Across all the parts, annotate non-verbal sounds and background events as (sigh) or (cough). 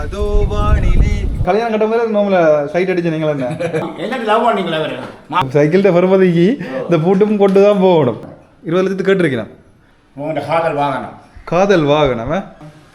அதோ வானிலே. கல்யாணம் கட்டும் போது நோம்பல சைட் அடிச்சு நீங்கள் என்ன? என்னட்டு லவ் பண்ணீங்களா அவரு சைக்கிள்கிட்ட பெருமதிக்கு இந்த பூட்டும் கொண்டு தான் போகணும். இருபது லட்சத்துக்கு கேட்டிருக்கிறேன். உங்கள்கிட்ட காதல் வாங்கணும் காதல் வாகனம்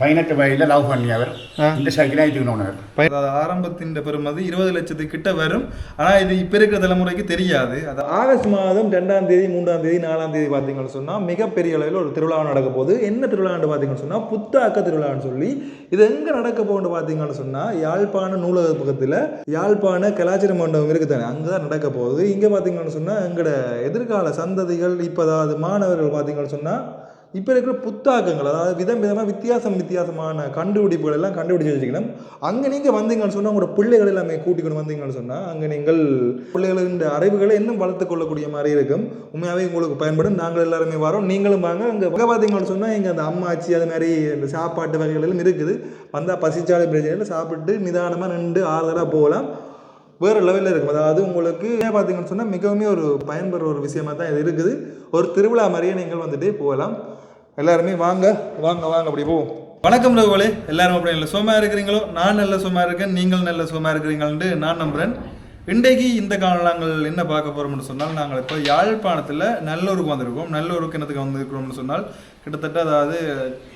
பதினெட்டு வயதில் லவ் பண்ணி அவர். இந்த சைக்கிளாக எடுத்துக்கணும் அதாவது ஆரம்பத்தின் பெருமதி இருபது லட்சத்துக்கு கிட்ட வரும். ஆனால் இது இப்போ இருக்கிற தலைமுறைக்கு தெரியாது. அது ஆகஸ்ட் மாதம் ரெண்டாம் தேதி மூன்றாம் தேதி நாலாம் தேதி பார்த்தீங்கன்னு சொன்னால் மிகப்பெரிய அளவில் ஒரு திருவிழா நடக்க போகுது. என்ன திருவிழான்னு பார்த்தீங்கன்னு சொன்னால் புத்தாக்க திருவிழான்னு சொல்லி. இது எங்கே நடக்க போகுதுன்னு பார்த்தீங்கன்னு சொன்னால் யாழ்ப்பாண நூலக பக்கத்தில் யாழ்ப்பாண கலாச்சார மண்டபம் இருக்குது தானே அங்கே தான் நடக்க போகுது. இங்கே பார்த்தீங்கன்னு சொன்னால் எங்களோட எதிர்கால சந்ததிகள் இப்போ அதாவது மாணவர்கள் பார்த்தீங்கன்னு சொன்னால் இப்போ இருக்கிற புத்தாக்கங்கள் அதாவது விதம் விதமாக வித்தியாசம் வித்தியாசமான கண்டுபிடிப்புகள் எல்லாம் கண்டுபிடிச்சு வச்சுக்கணும் அங்கே நீங்கள் வந்தீங்கன்னு சொன்னால் உங்களோட பிள்ளைகள் எல்லாமே கூட்டிக்கொண்டு வந்தீங்கன்னு சொன்னால் அங்கே நீங்கள் பிள்ளைகளின் அறிவுகளை இன்னும் வளர்த்து கொள்ளக்கூடிய மாதிரி இருக்கும். உண்மையாகவே உங்களுக்கு பயன்படும். நாங்கள் எல்லாருமே வரோம். நீங்களும் வாங்க. அங்கே வகை பார்த்தீங்கன்னு சொன்னால் இங்கே அந்த அம்மாச்சி அது மாதிரி இந்த சாப்பாட்டு வகைகள் இருக்குது. வந்தால் பசிச்சாலும் பிரச்சனை சாப்பிட்டு நிதானமாக நின்று ஆறுதலாக போகலாம். வேறு லெவலில் இருக்கும். அதாவது உங்களுக்கு ஏன் பார்த்தீங்கன்னு சொன்னால் மிகவும் ஒரு பயன்பெற ஒரு விஷயமாக தான் இது இருக்குது. ஒரு திருவிழா மாதிரியே நீங்கள் வந்துட்டு போகலாம். எல்லாருமே வாங்க வாங்க வாங்க அப்படி போவோம். வணக்கம் ரகுவலே எல்லாரும் அப்படி நல்ல சுகமாக இருக்கிறீங்களோ? நான் நல்ல சுகமாக இருக்கேன் நீங்கள் நல்ல சுகமாக இருக்கிறீங்கள்னு நான் நம்புகிறேன் இன்றைக்கு இந்த காலம் நாங்கள் என்ன பார்க்க போகிறோம்னு சொன்னால் நாங்கள் இப்போ யாழ்ப்பாணத்தில் நல்லூருக்கு வந்திருக்கோம். நல்லூருக்கு என்னத்துக்கு வந்திருக்கிறோம்னு சொன்னால் கிட்டத்தட்ட அதாவது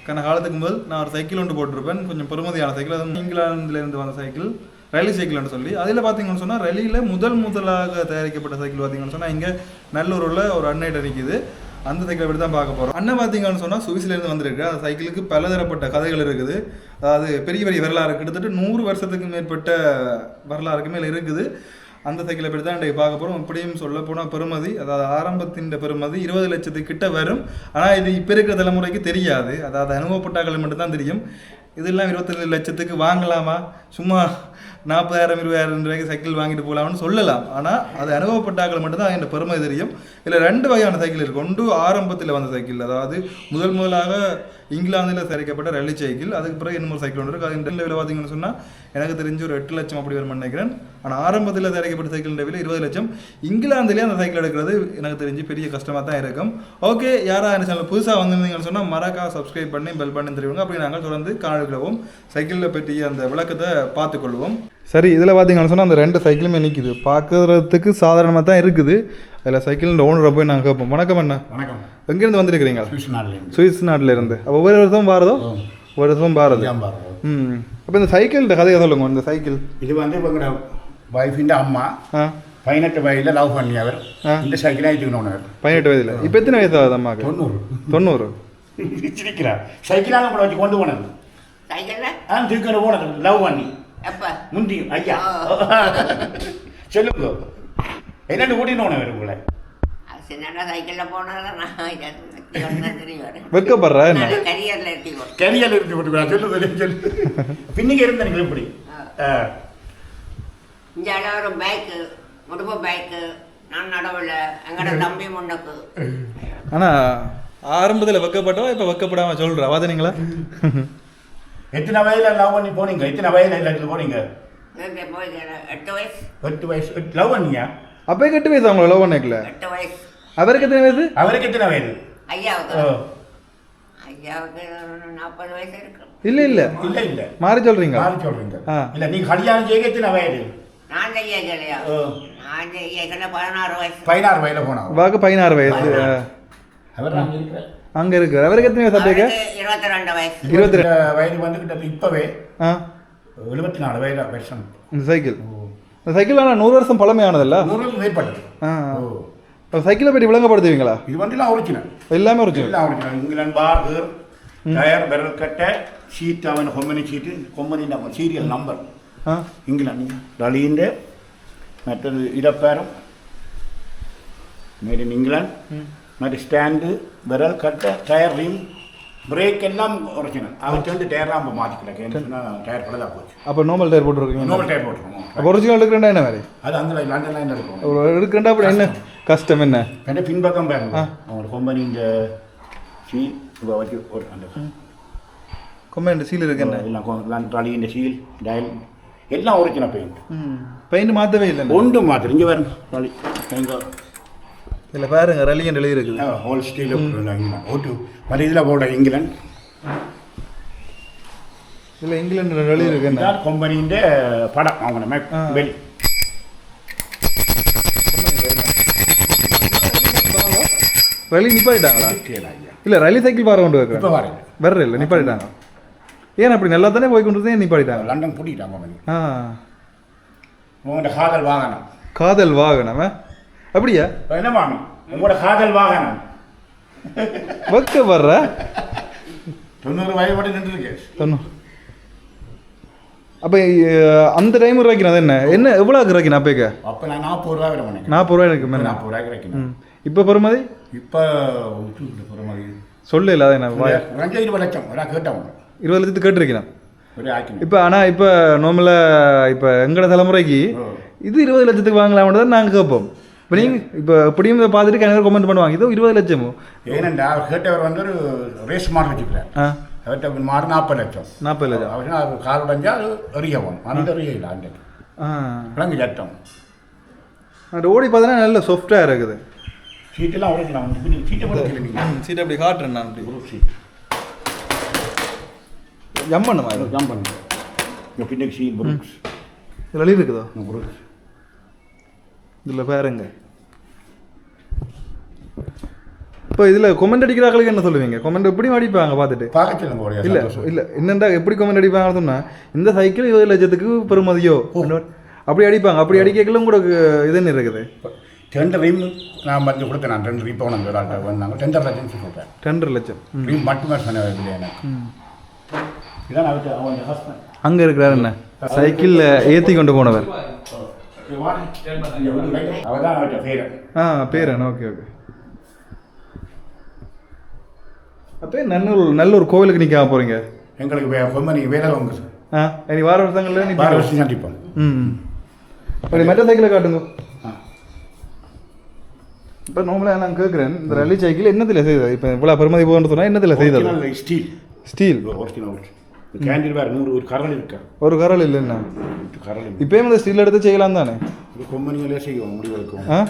கன காலத்துக்கு முதல் நான் ஒரு சைக்கிள் ஒன்று போட்டிருப்பேன். கொஞ்சம் பெருமதியான சைக்கிள் அது இங்கிலாந்துலேருந்து வந்த சைக்கிள் ரலி சைக்கிள்னு சொல்லி. அதில் பார்த்தீங்கன்னு சொன்னால் ரயிலில் முதல் முதலாக தயாரிக்கப்பட்ட சைக்கிள் பார்த்தீங்கன்னு சொன்னால் இங்கே நல்லூரில் ஒரு அன்னைட்டு நிற்கிது அந்த சைக்கிளை பற்றி தான் பார்க்க போகிறோம் அண்ணன் பார்த்தீங்கன்னு சொன்னால் சுவிஸ்லேருந்து வந்திருக்கு. அந்த சைக்கிளுக்கு பலதரப்பட்ட கதைகள் இருக்குது. அதாவது பெரிய பெரிய வரலாறு கிட்டத்தட்ட நூறு வருஷத்துக்கு மேற்பட்ட வரலாறுக்கு மேலே இருக்குது. அந்த சைக்கிளை பற்றி தான் இன்றைக்கு பார்க்க போகிறோம் இப்படியும் சொல்ல போனால் பெருமதி அதாவது ஆரம்பத்தின் பெருமதி இருபது லட்சத்துக்கிட்ட வரும். ஆனால் இது இப்போ இருக்கிற தலைமுறைக்கு தெரியாது. அதாவது அனுபவப்பட்டாக்கள் மட்டும்தான் தெரியும். இதெல்லாம் இருபத்தேழு லட்சத்துக்கு வாங்கலாமா? சும்மா நாற்பதாயிரம் இருபதாயிரம் ரூபாய்க்கு சைக்கிள் வாங்கிட்டு போகலாம்னு சொல்லலாம். ஆனால் அது அனுபவப்பட்டாக்கள் மட்டும்தான் அதோட பெருமை தெரியும். இதில் ரெண்டு வகையான சைக்கிள் இருக்கு. ஒன்று ஆரம்பத்தில் வந்த சைக்கிள் அதாவது முதல் முதலாக இங்கிலாந்தில் தயாரிக்கப்பட்ட ரல்லி சைக்கிள். அதுக்கு பிறகு இன்னொரு சைக்கிள் ஒன்று இருக்குது அது இந்த விலை பார்த்தீங்கன்னு சொன்னால் எனக்கு தெரிஞ்சு ஒரு எட்டு லட்சம் அப்படி வரும்னு நினைக்கிறேன். ஆனால் ஆரம்பத்தில் தயாரிக்கப்பட்ட சைக்கிள் விலை இருபது லட்சம். இங்கிலாந்துலேயே அந்த சைக்கிள் எடுக்கிறது எனக்கு தெரிஞ்சு பெரிய கஷ்டமாக தான் இருக்கும். ஓகே யாரா என்ன சேனல் புதுசாக வந்திருந்தீங்கன்னு சொன்னால் மறக்கா சப்ஸ்கிரைப் பண்ணி பெல் பண்ணி தெரியுங்க அப்படி நாங்கள் தொடர்ந்து காணொலிக்கிறோம் சைக்கிளில் பற்றிய அந்த விளக்கத்தை பார்த்துக்கொள்வோம் சரி இதில் பார்த்தீங்கன்னு சொன்னால் அந்த ரெண்டு சைக்கிளுமே நிற்கிது பார்க்கறதுக்கு சாதாரணமாக தான் இருக்குது. அதில் சைக்கிள் ஓனரை போய் நாங்கள் கேட்போம். வணக்கம் அண்ணா. வணக்கம். எங்கேருந்து வந்திருக்கிறீங்க? சுவிஸ் நாட்டில் இருந்து அப்போ ஒவ்வொரு வருஷமும் பாரதோ ஒரு வருஷமும் பாரது ம். அப்போ இந்த சைக்கிள் கதையை சொல்லுங்க இந்த சைக்கிள். இது வந்து இவங்களோட வைஃபிൻ്റെ அம்மா. பதினெட்டு வயதில் லவ் பண்ணி அவர். இந்த சைக்கிளாக எடுத்துக்கணும் பதினெட்டு வயதில். இப்போ எத்தனை வயசு ஆகுது அம்மாவுக்கு தொண்ணூறு. தொண்ணூறு. (laughs) சிரிக்கிறார். சைக்கிளாக கூட வச்சு கொண்டு போனது. சைக்கிள்ல? ஆ தூக்கிட்டு போனது லவ் பண்ணி. எப்ப? முந்தி ஐயா. (laughs) சொல்லுங்க. என்னென்னு உங்களை என்ன? போட்டு சொல்லு சொல்லு (laughs) பின்னிக்கு இருந்த எப்படி. இந்த ஒரு பைக்கு முடுப்பு பைக்கு நான் நடுவில் எங்கட தம்பி முன்னுக்கு. ஆனால் ஆரம்பத்தில் வெக்கப்பட்டவா இப்போ வெக்கப்படாமல் சொல்கிறா வாதனீங்களா? எத்தனை வயதில் லவ் பண்ணி போனீங்க? எத்தனை வயதில் எல்லாத்துல போனீங்க? எட்டு வயசு. எட்டு வயசு லவ் பண்ணீங்க அப்போ கெட்டு வயசு அவங்கள லவ் பண்ணிக்கல எட்டு வயசு. அவருக்கு எத்தனை வயசு? அவருக்கு எத்தனை வயது? ஐயாவுக்கு. ஓ. ஐயாவுக்கு நாற்பது வயசு இருக்கு. இல்லை இல்லை. இல்ல இல்ல. மாறி சொல்கிறீங்க மாறி சொல்றீங்க. இல்ல நீங்க கல்யாணம் செய்ய எத்தனை வயது? நான் இல்லையா ஓ. நான் செய்ய பதினாறு வயசு. பதினாறு வயதுல போனா? வாக்கு பதினாறு வயசு. அவர் அங்கே இருக்கிறார். அங்கே அவருக்கு எத்தனை வயசு அப்படிங்க இருபத்தி ரெண்டு வயசு. இருபத்தி ரெண்டு. வயது வந்துக்கிட்டது இப்பவே ஆ. எழுபத்தி நாலு வயது வருஷம் இந்த சைக்கிள். இந்த சைக்கிள் ஆனால் நூறு வருஷம் பழமையானதில்ல? நூறு வருஷம் மேற்பட்டது. ஆ இப்போ சைக்கிளை பற்றி விளங்கப்படுத்துவீங்களா? இது வந்து எல்லாம் ஒரிஜினல் எல்லாமே original original England bar tyre Borrell கட்டை ஷீட் அவன் company seat company number serial number England. டலியின் மற்றது இடப்பேரம். மேட் இன் இங்கிலாந்து மாதிரி ஸ்டாண்டு விரல் கட்ட டயர் ரிம் பிரேக் எல்லாம் ஒரிஜினல் அவருக்கு வந்து டயர்லாம் நம்ம மாற்றிக்கலாம் கேட்டுன்னா டயர் பழுதாக போச்சு அப்போ நார்மல் டயர் போட்டுருக்கீங்க நார்மல் டயர் போட்டுருக்கோம் அப்போ ஒரிஜினல் எடுக்கிறேன்டா என்ன வேறு அது அந்த லண்டன் லைன் ஒரு எடுக்கிறேன்டா அப்புறம் என்ன கஷ்டம் என்ன என்ன பின்பக்கம் பேரு அவங்களோட கொம்பனி இந்த சீ இப்போ வச்சு ஒரு அந்த கொம்பனி சீல் இருக்கு என்ன எல்லாம் ட்ராலி இந்த சீல் டயல் எல்லாம் ஒரிஜினல் பெயிண்ட் பெயிண்ட் மாற்றவே இல்லை ஒன்றும் மாத்திரம் இங்கே பாருங்க ட்ராலி இதில் பாருங்க ரலியன் எழுதி இருக்குது ஹோல் ஸ்டீல் ஓட்டு மற்ற இதில் போட இங்கிலாந்து. இதில் இங்கிலாந்து இதான் கொம்பனின்ற படம் அவங்க. வெளி. ரலி நிப்பாட்டிட்டாங்களா? இல்லை ரலி சைக்கிள் பார கொண்டு வரேன் வர்ற இல்லை நிப்பாட்டிட்டாங்க. ஏன் அப்படி நல்லா தானே போய் கொண்டு இருந்தேன் நிப்பாட்டிட்டாங்க? லண்டன் ஆ. உங்களோட காதல் வாகனம். காதல் வாகனம்? அப்படியா? என்ன வாங்கணும் உங்களோட காதல் வாகனம். வைக்க வர்ற? தொண்ணூறு வயது மட்டும் நின்றுருக்கு. தொண்ணூறு. அப்போ அந்த டைம் இறக்கினது என்ன? என்ன எவ்வளோ இறக்கின அப்பேக்க? அப்போ நான் நாற்பது ரூபா விட பண்ணேன் நாற்பது ரூபாய் இருக்கு மேலே? நாற்பது ரூபாய்க்கு வைக்கணும் இப்போ பெருமதி இப்போ மாதிரி. சொல்ல இல்லை அதை நான் வாய. ரெண்டு இருபது லட்சம். ஒரு கேட்டவங்க இருபது லட்சத்துக்கு கேட்டிருக்கிறேன் இப்போ ஆனால் இப்போ நார்மலாக இப்போ எங்களோட தலைமுறைக்கு இது இருபது லட்சத்துக்கு வாங்கலாம்னு தான் நாங்கள் கேட்போம். இப்போ நீங்கள் இப்போ எப்படியும் இதை பார்த்துட்டு கிணறு கமெண்ட் பண்ணுவாங்க. இது இருபது லட்சமோ? ஏனென்றா அவர் கேட்டவர் வந்து ஒரு ரேஸ் மாடு வச்சுக்கிறார். அவர்கிட்ட மாடு நாற்பது லட்சம். நாற்பது லட்சம். அவர் அது கால் உடைஞ்சா அது எறிய போகணும் அந்த எறிய இல்லை அந்த ஆ. விலங்கு சட்டம். அந்த ஓடி பார்த்தீங்கன்னா நல்ல சாஃப்டாக இருக்குது. சீட்டெல்லாம் உடைக்கலாம் சீட்டை உடைக்கல நீங்கள் சீட் அப்படி காட்டுறேன் நான் அப்படி. ஒரு சீட் ஜம் பண்ணுமா ஜம்ப் பண்ணுங்க. பின்னுக்கு சீட் புருக்ஸ் இதில் வெளியே இருக்குதோ? புருக்ஸ் இதில் பாருங்க. இப்போ இதில் கொமெண்ட் அடிக்கிறாங்களுக்கு என்ன சொல்லுவீங்க? கொமெண்ட் எப்படி அடிப்பாங்க பார்த்துட்டு. பார்க்க சொல்லுங்க உடைய இல்ல. இல்ல. என்னண்டா எப்படி கமெண்ட் அடிப்பாங்கன்னு சொன்னா இந்த சைக்கிள் இருபது லட்சத்துக்கு பெருமதியோ அப்படி அடிப்பாங்க. அப்படி அடிக்கலாம் கூட இது என்ன இருக்குது? ரெண்டு ரீம் நான் வந்து கொடுத்தேன். நான் ரெண்டு ரீம் போனேன் ஒரு ஆள்கிட்ட வந்தாங்க டெண்டர் லட்சம் கொடுத்தேன். ரெண்டரை லட்சம். ரீம் மட்டுமே எனக்கு ம். இதான் அவன் ஹஸ்பண்ட் அங்க இருக்கிறார் என்ன? சைக்கிள்ல ஏத்தி கொண்டு போனவர். அவர் தான் அவர்கிட்ட பேர் ஆ பேர் என்ன ஓகே ஓகே அப்போ நல்ல நல்ல ஒரு கோவிலுக்கு நிற்காம போறீங்க? எங்களுக்கு வேலை ஆ இனி வார வருஷங்கள்ல நீ வார வருஷம் ம் அப்படி மற்ற சைக்கிளை காட்டுங்க. ஆ. இப்போ நார்மலாக நான் கேட்குறேன் இந்த ரல்லி சைக்கிள் என்னத்தில் செய்தது? இப்போ இவ்வளோ பெருமதி போகணும்னு சொன்னால் என்னத்தில் செய்தது? ஸ்டீல் ஸ்டீல் ஒரிஜினல் கேண்டில் வேறு நூறு ஒரு கரல் இருக்கா? ஒரு கரல் இல்லைன்னா கரல் இப்பயும் இந்த ஸ்டீல் எடுத்து செய்யலாம் தானே? ஒரு கொம்பனிகளே செய்வோம் முடிவெடுக்கும். ஆ?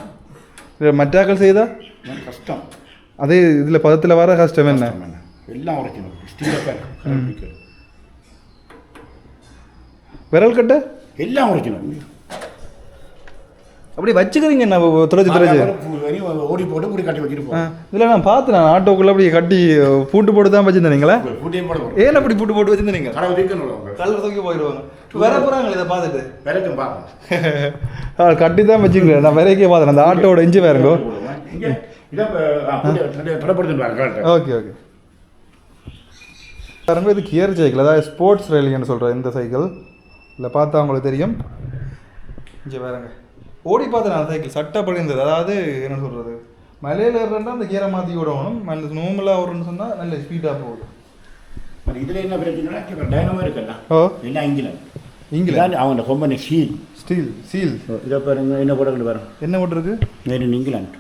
மற்றாக்கள் செய்தா? கஷ்டம். அதே இதில் பதத்தில் வர கஷ்டம் என்ன? எல்லாம் ஒரிஜினல் ஸ்டீல் கரல் பிடிக்காது. விரல் கட்ட? எல்லாம் ஒரிஜினல் அப்படி வச்சுக்கிறீங்க என்ன துடைச்சு துடைச்சு ஓடி போட்டு இப்படி கட்டி போவோம் இதில் நான் பார்த்தேன் நான் ஆட்டோக்குள்ளே அப்படி கட்டி பூட்டு போட்டு தான் வச்சுருந்தீங்களா பூட்டியே போட ஏன் அப்படி பூட்டு போட்டு வச்சுருந்தீங்க கடவுள் தூக்கி போயிடுவாங்க. வர போகிறாங்க இதை பார்த்துட்டு? விரைக்கும் கட்டி தான் வச்சுக்கிறேன் நான் வரைக்கே பார்த்தேன். அந்த ஆட்டோட இஞ்சி வேறுங்கோ ஓகே ஓகே. பாருங்க இது கியர் சைக்கிள் அதாவது ஸ்போர்ட்ஸ் ரயில்னு சொல்கிறேன் இந்த சைக்கிள். இல்லை பார்த்தா உங்களுக்கு தெரியும். இங்கே பாருங்க. ஓடி பார்த்தேன் அந்த சைக்கிள் சட்டப்படி இருந்தது அதாவது என்ன சொல்கிறது மலையில் ஏறுறா அந்த கியரை மாற்றி விடணும். நல்ல நோமலாக வரும்னு சொன்னால் நல்ல ஸ்பீடாக போகுது. இதில் என்ன பிரச்சனைனா டைனமோ இருக்குல்ல? ஓ. எல்லாம் இங்கிலாந்து இங்கிலாந்து அவங்க கொம்பனி சீல் ஸ்டீல் சீல் இதை பாருங்க என்ன போட்டு பாருங்க. என்ன போட்டிருக்கு? இன் இங்கிலாந்து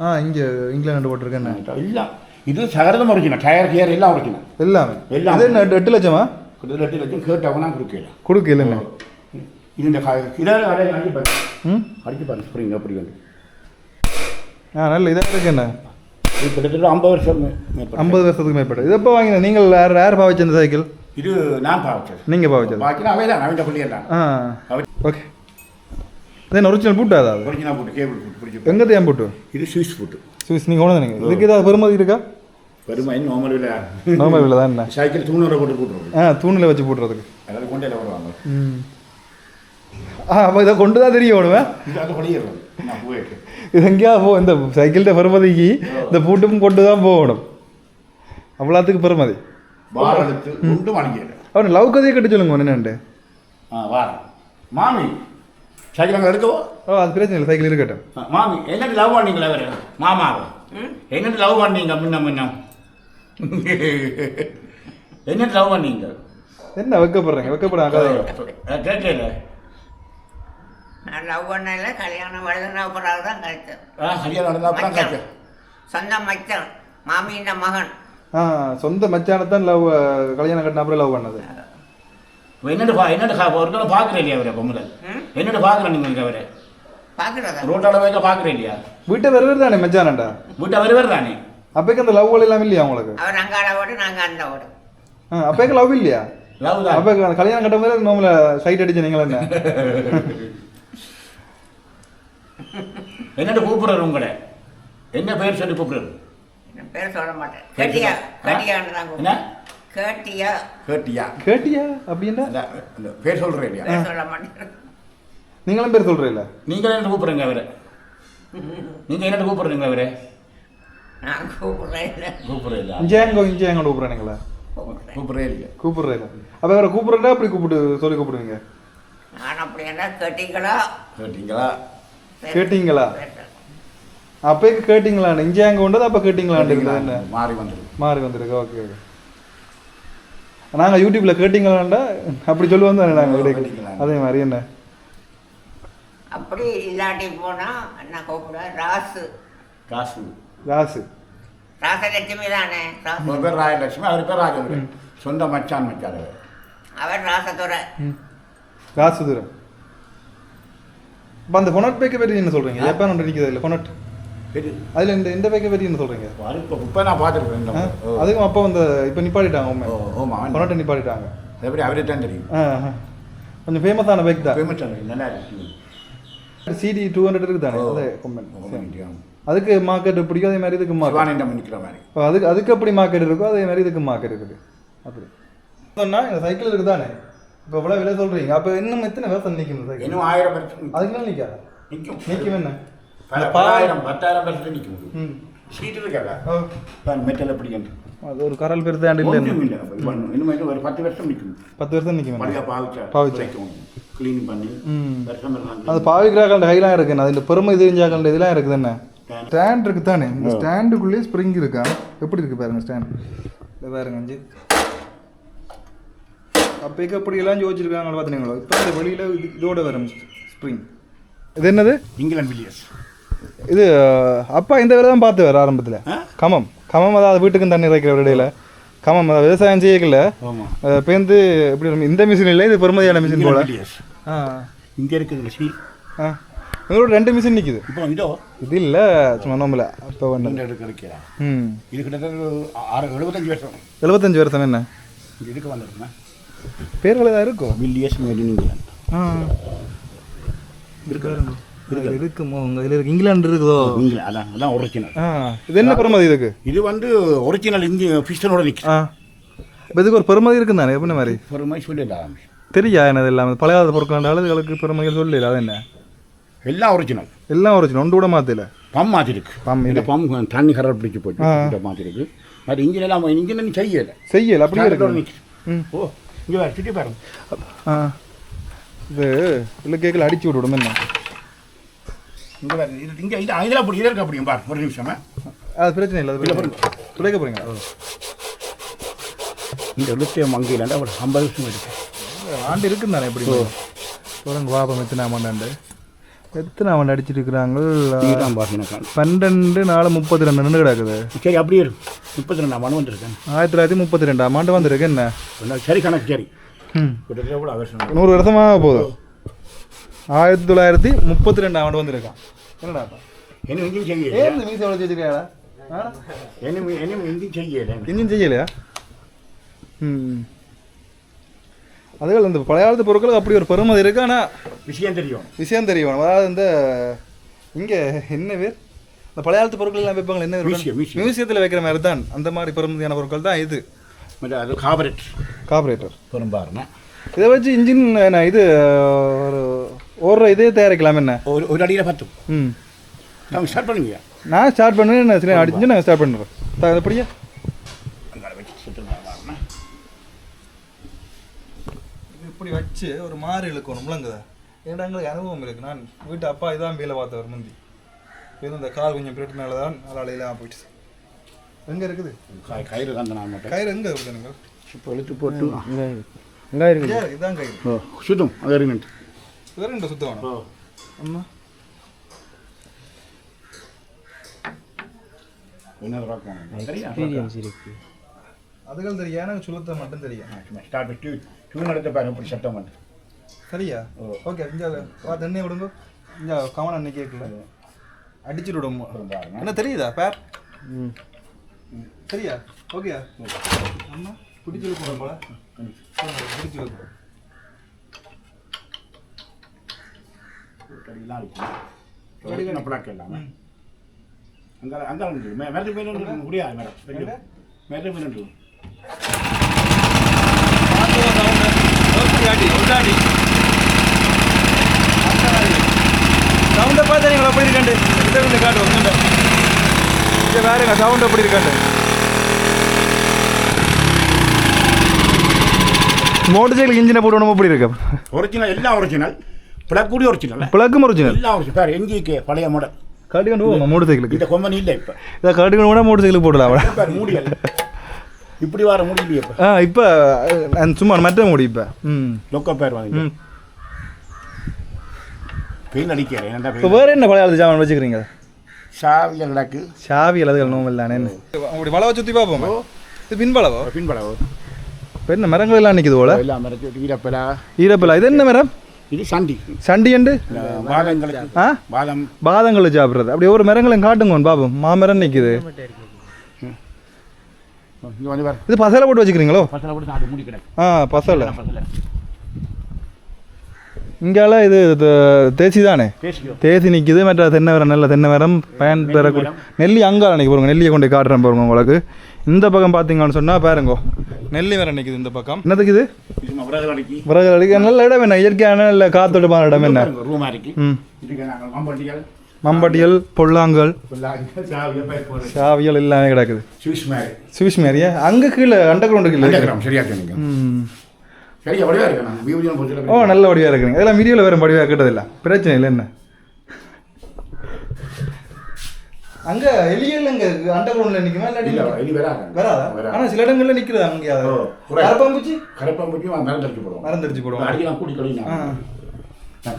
ஆ இங்கே இங்கிலாந்து போட்டிருக்கு என்ன? எல்லாம். இது சகரதம் ஒரிஜினல் டயர் கியர் எல்லாம் ஒரிஜினல் எல்லாமே. எல்லாம். என்ன எட்டு லட்சமா? எட்டு லட்சம் கேட்டவங்க கொடுக்கல கொடுக்கல இந்த இதாக அடிச்சு பாருங்க ம்? அடிச்சு பாருங்க ஸ்ப்ரிங் அப்படி வந்து. ஆ நல்ல இதாக இருக்கு என்ன? இது கிட்டத்தட்ட ஐம்பது வருஷம். ஐம்பது வருஷத்துக்கு மேற்பட்ட. இது எப்போ வாங்கின? நீங்கள் யார் யார் பாவிச்ச இந்த சைக்கிள் இது நான் பாவச்சது நீங்கள் பாவிச்சது பாக்கினா அவை தான் அவன் பிள்ளையெல்லாம் ஆ. அவர் ஓகே. இது ஒரிஜினல் பூட்டா அதாவது ஒரிஜினல் போட்டு கேபிள் போட்டு பிடிச்சி எங்கே தேன் பூட்டு? இது சுவிஸ் போட்டு. சுவிஸ் நீங்கள் கொண்டு வந்தீங்க இதுக்கு ஏதாவது பெருமதி இருக்கா? பெருமை நார்மல் விலை. நார்மல் விலை தான் என்ன? சைக்கிள் தூணூரை போட்டு போட்டுருவோம் ஆ தூணில் வச்சு போட்டுறதுக்கு. அதாவது கொண்டையில் வருவாங்க ம். ஆ அப்போ இதை கொண்டு தான் தெரிய வேணுமே இது எங்கேயா போ இந்த சைக்கிள்கிட்ட பெருமதிக்கு இந்த பூட்டும் கொண்டு தான் போகணும் அவ்வளோத்துக்கு பெருமதி அவன் லவ் கதையை கட்டி சொல்லுங்க என்னண்டு மாமி சைக்கிள் அங்கே எடுக்கவோ ஓ அது பிரச்சனை இல்லை சைக்கிள் இருக்கட்டும் மாமி என்னட்டு லவ் பண்ணீங்களா வேறு மாமாவை ம் என்னட்டு லவ் பண்ணீங்க முன்ன முன்ன என்னட்டு லவ் பண்ணீங்க என்ன வைக்கப்படுறீங்க வைக்கப்படாங்க கேட்கல லவ் பண்ணல கல்யாணம் வழுதுன பிறகு தான் மச்சான். கேட்க சொந்த மச்சான். மாமியின் மகன். ஆ சொந்த மச்சானத்தான் லவ் கல்யாணம் கட்டின அப்புறம் லவ் பண்ணது. என்னட்டு பா என்னட்டு கா ஒரு பார்க்குறேன் இல்லையா அவரை பொம்பளை? ம்? என்னட்டு பார்க்குறேன் நீங்கள் அவரை? பார்க்குறதா? ரோட்டால வைக்க பார்க்குறேன் இல்லையா? வீட்டை வருவது தானே மச்சானண்டா? வீட்டை வருவார் தானே? அப்போக்கு அந்த லவ் எல்லாம் இல்லையா உங்களுக்கு? அவர் அங்காட ஓடு நாங்கள் அந்த ஓடு. ஆ அப்போக்கு லவ் இல்லையா? லவ் தான். அப்போ கல்யாணம் கட்டும் போது நம்மள சைட் அடிச்சு நீங்களா என்ன (laughs) என்னட்டு கூப்பிடுறாரு உங்களை? என்ன பேர் சொல்லி கூப்பிடுறாரு? என் பேர் சொல்ல மாட்டேன். கேட்டியா? கேட்டியான்னு தான் என்ன. கேட்டியா? கேட்டியா? கேட்டியா அப்படின்னா? பேர் சொல்றேன் இல்லையா? பேர் சொல்ல மாட்டேன். நீங்களும் பேர் சொல்றீங்களா நீங்கள் என்ன கூப்பிடுறீங்க அவரை? நீங்க என்ன கூப்பிடுறீங்க அவரை? நான் கூப்பிடுறேன் கூப்பிடுறே இல்ல. இஞ்சாங்க இஞ்சாங்க கூப்பிட்றானுங்களா கூப்பிடுறேன் கூப்பிடுறே இல்ல. கூப்பிடுறீங்களா அப்போ அவரை கூப்பிடுறா அப்படி கூப்பிட்டு சொல்லி கூப்பிடுவீங்க? நான் அப்படி என்ன கேட்டீங்களா? கேட்டீங்களா? கேட்டீங்களா? அப்போக்கு கேட்டீங்களான்னு இஞ்சாங்க கொண்டது அப்போ கேட்டீங்களான்னு மாறி வந்துருக்கு. மாறி வந்திருக்கு. ஓகே ஓகே நாங்கள் யூடியூப்ல கேட்டீங்களாண்டா? அப்படி சொல்லுவோம் தானே நாங்கள் கேட்டீங்களா. அதே மாதிரி என்ன? அப்படி இல்லாட்டி போனா என்ன கூப்பிடுவேன் ராசு. காசு ராசு. ராசலட்சுமி தானே? ராசு. உங்க பேர் ராஜலட்சுமி அவர் பேர் ராஜேந்திரன் சொந்த மச்சான் மச்சான் அவர். ராசதுரை. ம். ராசுதுரம் இப்போ அந்த கொனட் பேக்கை பற்றி என்ன சொல்கிறீங்க ஜப்பான் ஒன்று நிற்குது இல்லை கொனட். அதில் இந்த இந்த பேக்கை பற்றி என்ன சொல்கிறீங்க இப்போ இப்போ நான் பார்த்துருக்கேன். அதுக்கும் அப்போ வந்து இப்போ நிப்பாட்டிட்டாங்க உண்மை. ஓமா கொனட்டை நிப்பாட்டிட்டாங்க. எப்படி அவரே தான் தெரியும். கொஞ்சம் ஃபேமஸான பேக் தான். பேமெண்ட் நல்லா இருக்கு சிடி டூ ஹண்ட்ரட் இருக்குது தானே. அதே அதுக்கு மார்க்கெட் பிடிக்கும் அதே மாதிரி இதுக்கு மார்க்கெட் நிற்கிற மாதிரி. இப்போ அதுக்கு அதுக்கு எப்படி மார்க்கெட் இருக்கோ அதே மாதிரி இதுக்கு மார்க்கெட் இருக்குது. அப்படி. சொன்னா இந்த சைக்கிள் இருக்குது தானே? இப்போ இவ்வளோ விலை சொல்கிறீங்க அப்போ இன்னும் எத்தனை வருஷம் நிற்கும் இன்னும் ஆயிரம் வருஷம் அதுக்கு மேலே நிற்காது நிற்கும் நிற்கும் என்ன? பத்தாயிரம் பத்தாயிரம் வருஷத்துக்கு நிற்கும் ம். சீட்டு இருக்கல மெட்டல் எப்படி அது ஒரு கரல் பெருத்தாண்டு இல்லை. இன்னும் ஒரு பத்து வருஷம் நிற்கும் பத்து வருஷம் நிற்கும் பழைய பாவிச்சா பாவிச்சா. க்ளீன் பண்ணி வருஷம் அது பாவிக்கிறாக்கள் கையெல்லாம் இருக்கு. அது இந்த பெருமை தெரிஞ்சாக்கள் இதெல்லாம் இருக்குது என்ன? ஸ்டாண்ட் இருக்கு தானே இந்த ஸ்டாண்டுக்குள்ளேயே ஸ்ப்ரிங் இருக்கா? எப்படி இருக்கு பாருங்க ஸ்டாண்ட் பாருங்க அஞ்சு. அப்போக்கு அப்படி எல்லாம் யோசிச்சிருக்காங்க பார்த்தீங்களோ இப்போ இந்த வெளியில் இது இதோட வரும் ஸ்ப்ரிங் இது என்னது? இங்கிலாந்து வில்லியர்ஸ் இது அப்பா இந்த வேலை தான் பார்த்து வர ஆரம்பத்தில்? கமம். கமம் அதாவது வீட்டுக்கும் தண்ணி இறைக்கிற ஒரு இடையில. கமம் அதாவது விவசாயம் செய்யக்கல பேருந்து எப்படி? இந்த மிஷின் இல்லை இது பெருமதியான மிஷின் போல. ஆ. இங்கே இருக்குது ஸ்டீல் ஆ. உங்களோட ரெண்டு மிஷின் நிற்குது இப்போ இதோ. இது இல்லை சும்மா நோம்பல அப்போ ஒன்று ம். இது கிட்டத்தட்ட ஆறு எழுபத்தஞ்சு வருஷம். எழுபத்தஞ்சு வருஷம் என்ன? இங்க இதுக்கு வந்துருக்கேன் பேர்கள் ஏதாவது இருக்கும் வில்லியர்ஸ் மேட் இன் இங்கிலாந்து ஆ. இருக்கு இருக்குமோ? உங்கள் இதில் இருக்கு. இங்கிலாந்து இருக்குதோ? இங்கிலாந்து. அதான் அதான் ஒரிஜினல் ஆ. இது என்ன பெருமதி இதுக்கு? இது வந்து ஒரிஜினல் இந்தி பிஸ்டனோட நிற்கும் ஆ. இப்போ இதுக்கு ஒரு பெருமதி இருக்கும் தானே? எப்படி மாதிரி? ஒரு மாதிரி சொல்லிடலாம் தெரியா என்னது இல்லாமல் பழைய காலத்து பொருட்கள் இதுகளுக்கு பெருமைகள் சொல்லல அது என்ன? எல்லாம் ஒரிஜினல் எல்லாம் ஒரிஜினல் ஒன்று கூட மாற்றல பம் மாற்றிருக்கு பம் இந்த பம் தண்ணி கரை பிடிச்சி. இந்த மாற்றிருக்கு அது இன்ஜின் எல்லாம் இன்ஜின் செய்யலை. செய்யல. அப்படியே இருக்கு. ஓ. இங்கே வேறு சுற்றி பாருங்க. ஆ. இது இல்லை கேக்கில் அடிச்சு விட்டுவிடும் என்ன? இங்கே வேறு இது இங்கே இது இதில் அப்படி இருக்க அப்படியும் பாரு ஒரு நிமிஷமா அது பிரச்சனை இல்லை அது. துடைக்க போகிறீங்களா இந்த எழுத்து மங்கையில் ஒரு ஐம்பது வருஷம் இருக்கு ஆண்டு இருக்குன்னு தானே எப்படி சொல்லுங்க பாப்பம் எத்தனை ஆமாண்டாண்டு. எத்தனை தான் பார்த்தீங்கன்னா பன்னெண்டு நாலு முப்பத்தி ரெண்டு நின்று கிடக்குது சரி அப்படியே முப்பத்தி ரெண்டாம் மனு வந்திருக்கேன். ஆயிரத்தி தொள்ளாயிரத்தி முப்பத்தி ரெண்டாம் ஆண்டு வந்திருக்கு என்ன? சரி கணக்கு சரி. நூறு வருஷமாக போகுது. ஆயிரத்தி தொள்ளாயிரத்தி முப்பத்தி ரெண்டாம் ஆண்டு வந்திருக்கான். என்னடா என்ன இங்கேயும் செய்யல ஏன் மீசை வளர்ச்சி வச்சிருக்காடா என்ன என்ன இங்கேயும் செய்யல இன்ஜின் செய்யலையா? ம். அதுகள் இந்த பழைய காலத்து பொருட்களுக்கு அப்படி ஒரு பெருமதி இருக்கு ஆனால் விஷயம் தெரியும். விஷயம் தெரியும். அதாவது இந்த இங்கே என்ன பேர்? இந்த பழைய காலத்து பொருட்கள் எல்லாம் வைப்பாங்க என்ன. மியூசியத்தில் வைக்கிற மாதிரி தான் அந்த மாதிரி பெருமதியான பொருட்கள் தான் இது. அது காபரேட் கார்பரேட்டர். பெரும்பாருன்னா இதை வச்சு இன்ஜின் என்ன இது ஒரு ஓடுற இதே தயாரிக்கலாம் என்ன? ஒரு ஒரு அடியில் பத்து. ம். நம்ம ஸ்டார்ட் பண்ணுங்க. நான் ஸ்டார்ட் பண்ணுவேன் நான் அடிச்சு நான் ஸ்டார்ட் பண்ணுறேன் அப்படியே இப்படி வச்சு ஒரு மாறு இழுக்கணும் முழங்குதா ஏன்னா எங்களுக்கு அனுபவம் இருக்கு. நான் வீட்டு அப்பா இதான் வேலை பார்த்தவர் முந்தி. இது இந்த கால் கொஞ்சம் பிரச்சனால தான் அதனால இல்லாமல் போயிடுச்சு. எங்கே இருக்குது? காய் கயிறு தான் கயிறு எங்கே இருக்குது நீங்கள்? இப்போ எழுத்து போட்டு இங்கே இதான் கயிறு. ஓ சுத்தம். அங்கே இருக்கு வேற ரெண்டு சுத்தம் வேணும்? என்ன பார்க்கணும் சரியா அதுகள் தெரியும். எனக்கு சுத்தம் மட்டும் தெரியும். ஸ்டார்ட் பண்ணி டியூன் எடுத்த பாரு இப்படி சத்தம் வந்து சரியா? ஓ. ஓகே இங்கே வா தண்ணி விடுங்க. இங்கே கவனம் அன்னைக்கு கேட்கல அடிச்சுட்டு விடுவோம். பாருங்க. என்ன தெரியுதா பேர்? சரியா? ஓகேயா அம்மா பிடிச்சது போட போல. பிடிச்சது கடிலாம் இருக்கு கடிகள் பிளாக் எல்லாமே அங்கே அங்கே இருக்கு மே மேலே மீன் இருக்கு முடியாது மேடம். எங்க? மேலே மீன் இருக்கு சவுண்டை பார்த்தா நீங்கள் எப்படி இருக்காண்டு? இதை வந்து காட்டுவோம் சவுண்டை இங்கே பாருங்க சவுண்ட் எப்படி இருக்காண்டு? மோட்டர் சைக்கிள் இன்ஜினை போட்டு எப்படி இருக்கு? ஒரிஜினல் எல்லாம் ஒரிஜினல் பிளக்கூடி ஒரிஜினல் பிளக்கும் ஒரிஜினல் எல்லாம் ஒரிஜினல் சார் எங்கேக்கு? பழைய மாடல் போவோம் மோட்டர் சைக்கிளுக்கு? இந்த கொம்பனி இல்லை இப்போ. இதை காட்டுக்கண்டு கூட மோட்டர் சைக்கிள் போடலாம் பாரு மூடியல் இப்படி வர முடியலையே இப்போ? ஆ இப்போ சும்மா மற்ற மூடி இப்போ. ம். லொக்க பேர் வாங்கி ம். பெயின் அடிக்கிறேன் என்னடா இப்போ வேறு என்ன பழைய ஜாமான் வச்சுக்கிறீங்க? சாவியல் நடக்கு சாவி அல்லதுகள் நோமல் தானே உங்களுடைய வளவை சுற்றி பார்ப்போம். இது பின்பளவோ பின்பளவு இப்போ என்ன மரங்கள் எல்லாம் நிற்குது போல? எல்லாம் மறைச்சு வீரப்பலா ஈரப்பலா. இது என்ன மரம்? இது சண்டி. சண்டி அண்டு இந்த பாதங்களுக்கு ஆ? பாதம் பாதங்கள் சாப்பிட்றது. அப்படி ஒரு மரங்களும் காட்டுங்க பாப்போம். மாமரம் நிற்குது இங்கே வந்து பாரு. இது பசலை போட்டு வச்சுக்கிறீங்களோ? பசலை போட்டு நாட்டு மூடி கிடக்கு. ஆ பசலை பசலை இது தேசி தானே தேசி நிற்குது மற்ற தென்னை மரம் நல்ல தென்னை மரம் பயன் பெறக்கூடிய நெல்லி அங்கால நிற்க பாருங்க நெல்லியை கொண்டு காட்டுறேன் பாருங்க உங்களுக்கு. இந்த பக்கம் பார்த்தீங்கன்னு சொன்னால் பாருங்கோ நெல்லி மரம் நிற்குது இந்த பக்கம். என்னதுக்கு இது? விறகு நல்ல இடம் என்ன? இயற்கையான நல்ல காத்தோட்டமான இடம் என்ன? ரூம் அடிக்கி ம். மம்பட்டியல் பொல்லாங்கல். சாவியல் எல்லாமே கிடக்குது. சுவிஸ் சுவிஸ் மாதிரியா அங்கே கீழே அண்டர் கிரவுண்டு கீழே ஓ நல்ல வடிவாக இருக்குங்க. இதெல்லாம் வீடியோவில் வேறு வடிவாக கேட்டதில்ல. பிரச்சனை இல்லை என்ன? அங்கே எலியல் அங்கே அண்டர் கிரவுண்டில் நிற்குமா இல்ல இது வராது? வராதா. ஆனால் சில இடங்கள்ல நிற்கிறது அங்கே. கரப்பாம்பூச்சி கரப்பாம்பூச்சி மறந்துடுச்சு போடுவோம் மறந்துடுச்சு போடுவோம் அடிக்கலாம் கூடி கழினா ஆ. நான்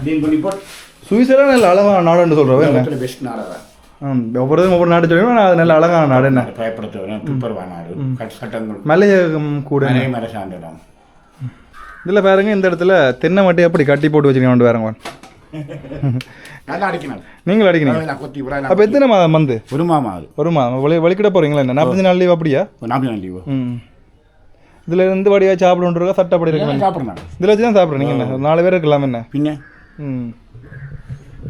க்ளீன் பண்ணி போட்டு சுவிட்சர்லாந்து நல்ல அழகான நாடுன்னு சொல்கிறோம் என்ன? பெஸ்ட் நாடா ம் ஒவ்வொருத்தரும் ஒவ்வொரு நாடு சொல்லுவோம் அது நல்ல அழகான நாடு என்ன? பயப்படுத்த துப்பரவா நாடு கட் சட்டங்கள். மலையகம் கூட மனை மர சான்றிடம் இதில் பாருங்க இந்த இடத்துல தென்னை மட்டை எப்படி கட்டி போட்டு வச்சுக்கணும் பாருங்க அடிக்கணும். நீங்கள் விட அப்போ எத்தனை மாதம் வந்து ஒரு அது ஒரு மாதம். வழி வலிக்கிட போகிறீங்களா என்ன? நாற்பத்தஞ்சு நாள் லீவ் அப்படியா? நாற்பது நாள் லீவு இதில் இருந்து வடியாக சாப்பிடுன்றதா சட்டப்படி இருக்கு? சாப்பிட்றேன் இதில் வச்சு தான் சாப்பிட்றேன் நீங்கள் என்ன? நாலு பேர் இருக்கலாம் என்ன? பின்ன? ம்.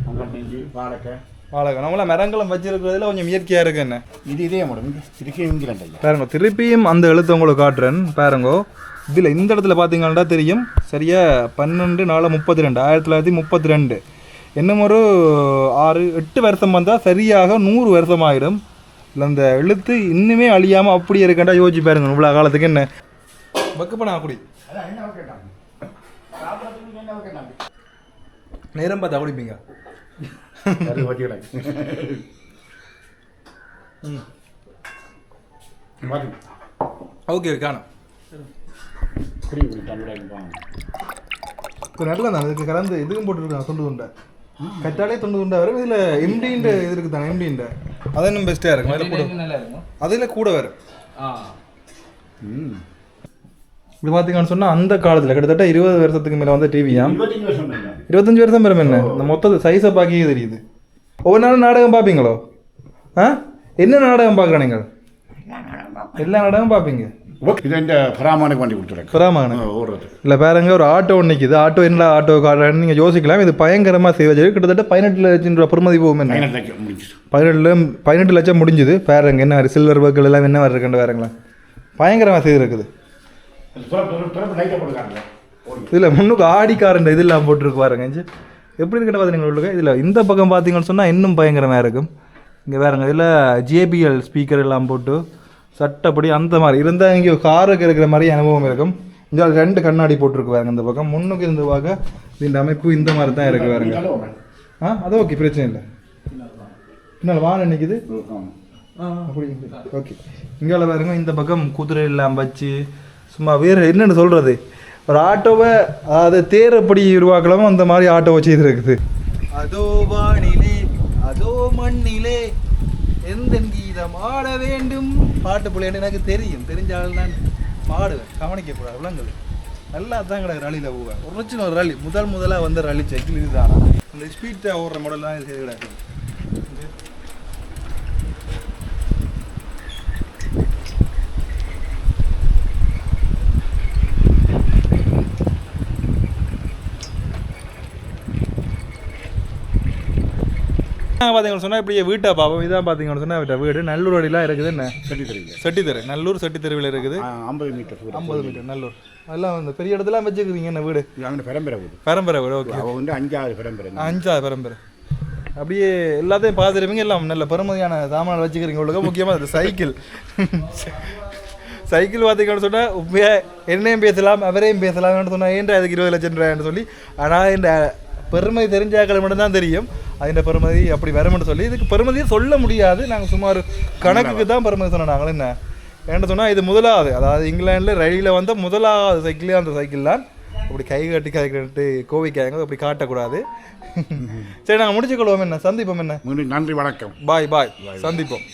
அங்கே நெஞ்சு வாழைக்காய் வாழை நம்மளாம் மரங்களும் வச்சிருக்கிறதுல கொஞ்சம் இயற்கையாக இருக்கு என்ன? இது இதே இதுக்கே இங்கிலாந்து ஐயா பாருங்க திருப்பியும் அந்த எழுத்து உங்களுக்கு காட்டுறேன். பாருங்கோ. இதில் இந்த இடத்துல பார்த்தீங்கன்னா தெரியும். சரியா? பன்னெண்டு நாலு முப்பத்தி ரெண்டு ஆயிரத்தி தொள்ளாயிரத்தி முப்பத்தி ரெண்டு இன்னும் ஒரு ஆறு எட்டு வருஷம் வந்தால் சரியாக நூறு வருஷம் ஆயிடும் இல்லை அந்த எழுத்து இன்னுமே அழியாமல் அப்படியே இருக்கண்டா யோசிச்சு பாருங்க இவ்வளோ காலத்துக்கு என்ன? பக்கப்பண்ணா குடி அதான் என்ன கேட்டாங்க சாப்பிட்றதுக்கு என்ன கேட்டாங்க நேரம் பார்த்தா குடிப்பீங்க ஓகே காணும். நல்ல தான் இதுக்கு கலந்து இதுக்கும் போட்டுருக்காங்க தொண்டு துண்டை கட்டாலே தொண்டு துண்டா வரும் இதில் எம்டின்ற இது இருக்குது தானே எம்டின்ற அது இன்னும் பெஸ்ட்டாக இருக்கும் அதில் கூட. அதில் கூட வரும் ஆ. ம். இது பார்த்தீங்கன்னு சொன்னால் அந்த காலத்தில் கிட்டத்தட்ட இருபது வருஷத்துக்கு மேலே வந்து டிவியா இருபத்தஞ்சு வருஷம் பெரும் என்ன? இந்த மொத்தத்தை சைஸை பார்க்கவே தெரியுது. ஒவ்வொரு நாளும் நாடகம் பார்ப்பீங்களோ ஆ? என்ன நாடகம் பார்க்குறேன் நீங்கள்? எல்லா நாடகம் பார்ப்பீங்க இது இந்த பராமானுக்கு வண்டி கொடுத்துருக்கேன் புறாமகனுக்கு ஓடுறது இல்லை பாருங்க ஒரு ஆட்டோ நிற்கிது ஆட்டோ என்ன ஆட்டோ காட்டுறேன்னு நீங்கள் யோசிக்கலாம். இது பயங்கரமாக சேவை செய்யுது கிட்டத்தட்ட பதினெட்டு லட்சம் ரூபா பெருமதி போகும் என்ன? பதினெட்டு பதினெட்டு லட்சம் முடிஞ்சுது. பாருங்க என்ன சில்வர் ஒர்க்குகள் எல்லாம் என்ன வர இருக்குன்னு பாருங்களேன் பயங்கரமாக செய்து இதில் முன்னுக்கு ஆடிக்காரன் இதெல்லாம் போட்டிருக்கு பாருங்க. எப்படி இருக்குன்னு பார்த்தீங்க உங்களுக்கு இதில் இந்த பக்கம் பார்த்தீங்கன்னு சொன்னால் இன்னும் பயங்கரமாக இருக்கும். இங்கே வேறுங்க இதில் ஜேபிஎல் ஸ்பீக்கர் எல்லாம் போட்டு சட்டப்படி அந்த மாதிரி இருந்தால் இங்கே காருக்கு இருக்கிற மாதிரி அனுபவம் இருக்கும். இந்த ரெண்டு கண்ணாடி போட்டிருக்கு பாருங்க இந்த பக்கம். முன்னுக்கு இருந்து பார்க்க இந்த அமைப்பு இந்த மாதிரி தான் இருக்கு பாருங்க. ஆ அது ஓகே பிரச்சனை இல்லை. பின்னால் வான நிற்கிது ஆமா. அப்படி ஓகே இங்கால பாருங்க இந்த பக்கம் குதிரை எல்லாம் வச்சு சும்மா வேறு என்னென்னு சொல்கிறது ஒரு ஆட்டோவை அதை தேர் எப்படி உருவாக்கலாமோ? அந்த மாதிரி ஆட்டோவை செய்திருக்குது. அதோ வானிலே அதோ மண்ணிலே எந்த கீதம் ஆட வேண்டும்? பாட்டு பிள்ளைன்னு எனக்கு தெரியும். தெரிஞ்சாலும் தான் பாடுவேன். கவனிக்கக்கூடாது விலங்குது நல்லா தான் கிடக்கு ரலியில் போவேன். ஒரிஜினல் ஒரு ரலி முதல் முதலாக வந்த ரலி சைக்கிள் இதுதான். அந்த ஸ்பீட்டை ஓடுற மாடல்லாம் இது கிடையாது பார்த்தீங்கன்னு சொன்னால் இப்படியே வீட்டை பார்ப்போம். இதான் பார்த்தீங்கன்னு சொன்னால் வீடு நல்லூர் அடிலாம் இருக்குது என்ன? தருவீங்க செட்டித்தெரு நல்லூர் செட்டித்தெருவில் இருக்குது. ஐம்பது மீட்டர் ஐம்பது மீட்டர் நல்லூர். அதெல்லாம் வந்து பெரிய இடத்துல வச்சுக்கிறீங்க என்ன வீடு? இது அவங்க பரம்பரை வீடு. பரம்பரை வீடு ஓகே. வந்து அஞ்சாவது பரம்பரை அஞ்சாவது பரம்பரை. அப்படியே எல்லாத்தையும் பார்த்துருப்பீங்க. எல்லாம் நல்ல பெருமதியான சாமான் வச்சுக்கிறீங்க உங்களுக்கு முக்கியமாக அது சைக்கிள். சைக்கிள் பார்த்தீங்கன்னு சொன்னால் உண்மையாக என்னையும் பேசலாம் அவரையும் பேசலாம்னு சொன்னால் ஏன்டா அதுக்கு இருபது லட்சம் ரூபாய்னு சொல்லி ஆனால் இந்த பெருமதி தெரிஞ்சாக்கள் மட்டும்தான் தெரியும். அதில் பெருமதி அப்படி வரும்னு சொல்லி இதுக்கு பெருமதியை சொல்ல முடியாது. நாங்கள் சுமார் கணக்குக்கு தான் பெருமதி சொன்னோம் நாங்கள். என்ன? என்ன சொன்னால் இது முதலாவது. அதாவது இங்கிலாண்டில் ரயிலில் வந்த முதலாவது சைக்கிளே அந்த சைக்கிள் தான். அப்படி கை கட்டி கட்டிட்டு கோவிக்காங்க அப்படி காட்டக்கூடாது. சரி நாங்கள் முடிச்சுக்கொள்வோம். என்ன? சந்திப்போம். என்ன? நன்றி வணக்கம். பாய் பாய் சந்திப்போம்.